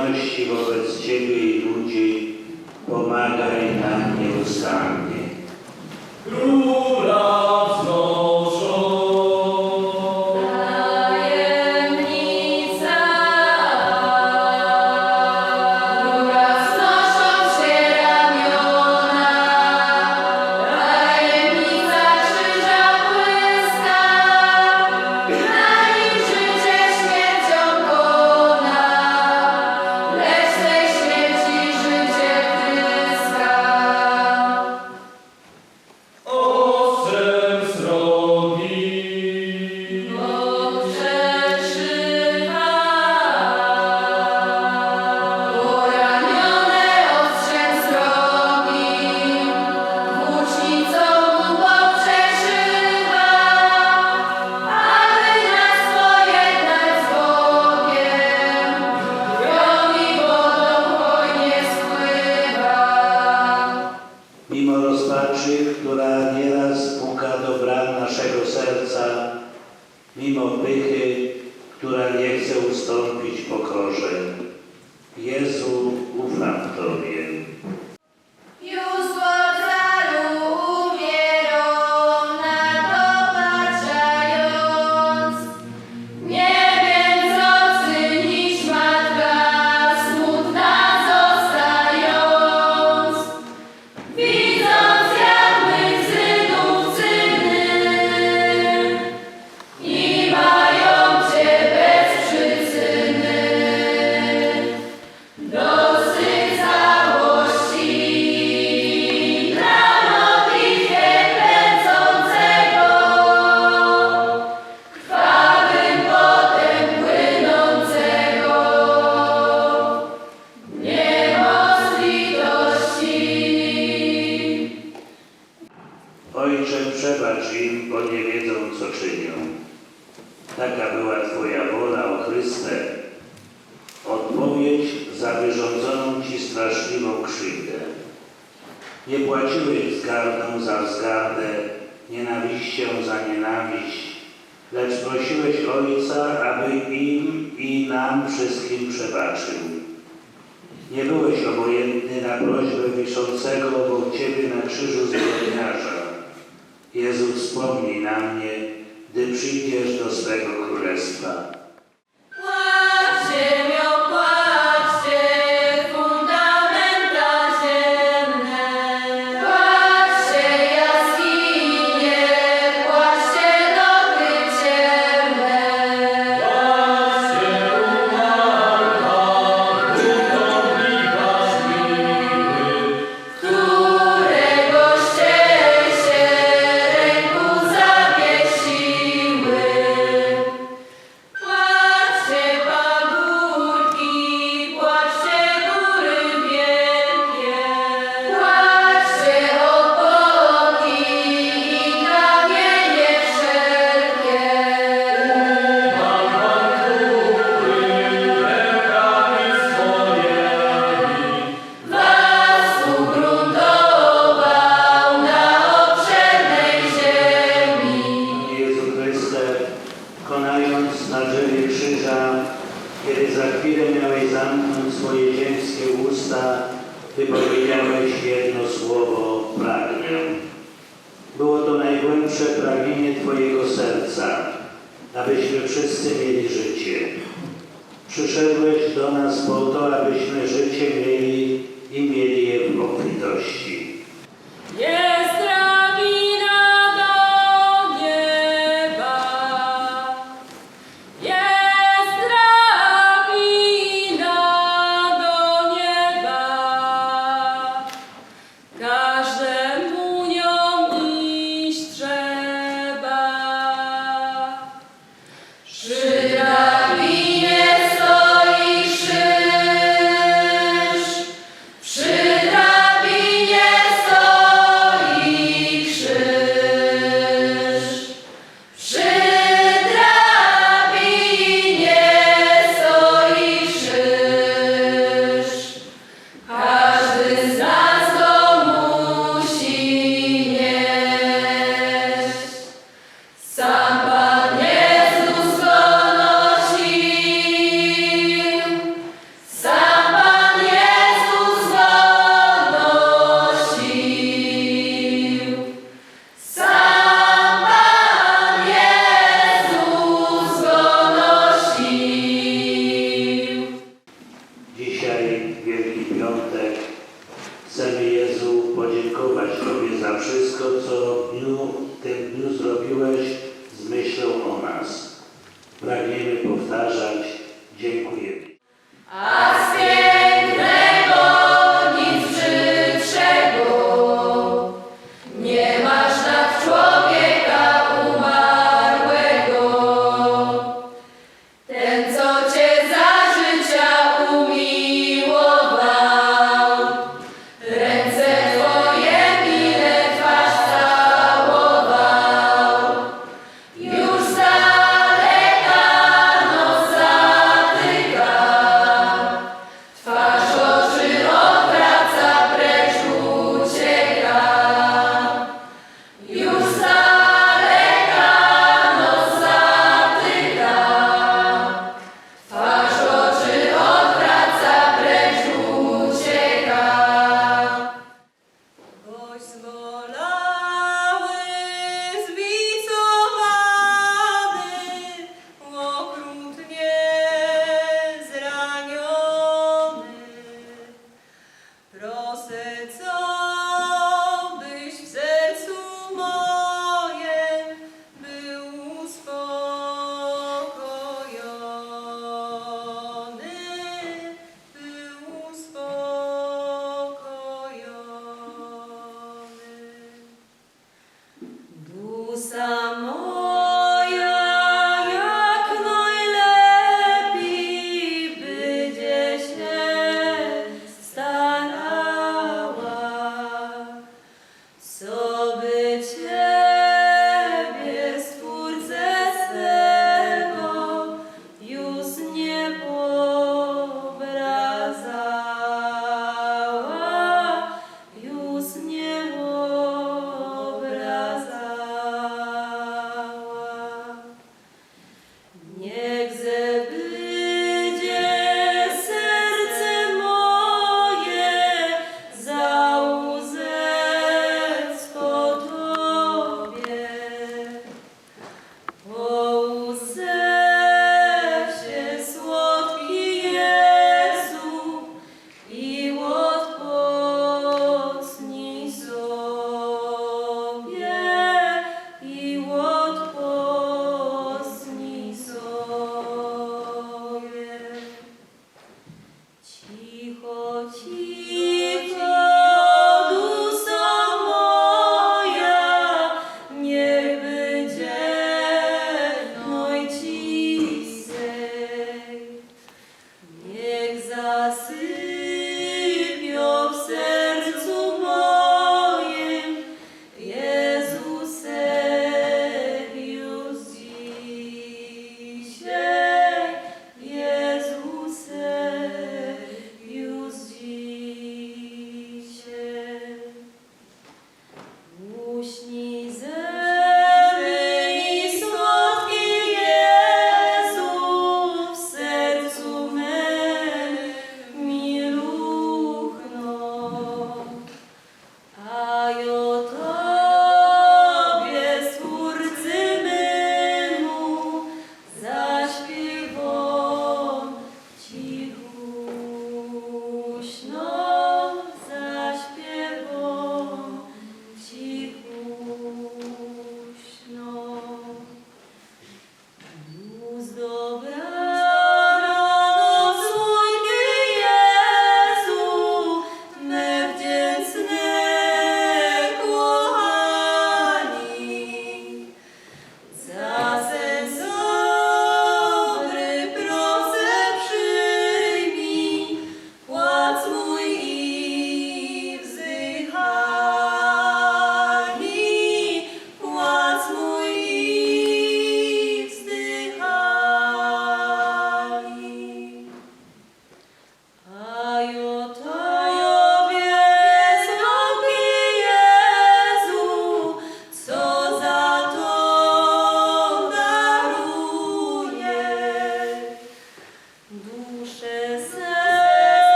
wierności wobec Ciebie i ludzi, się za nienawiść, lecz prosiłeś Ojca, aby im i nam wszystkim przebaczył. Nie byłeś obojętny na prośbę wiszącego obok Ciebie na krzyżu zbrodniarza. Jezus, wspomnij na mnie, gdy przyjdziesz do swego Królestwa. abyśmy wszyscy mieli życie. Przyszedłeś do nas po to, abyśmy życie mieli i mieli je w obfitości.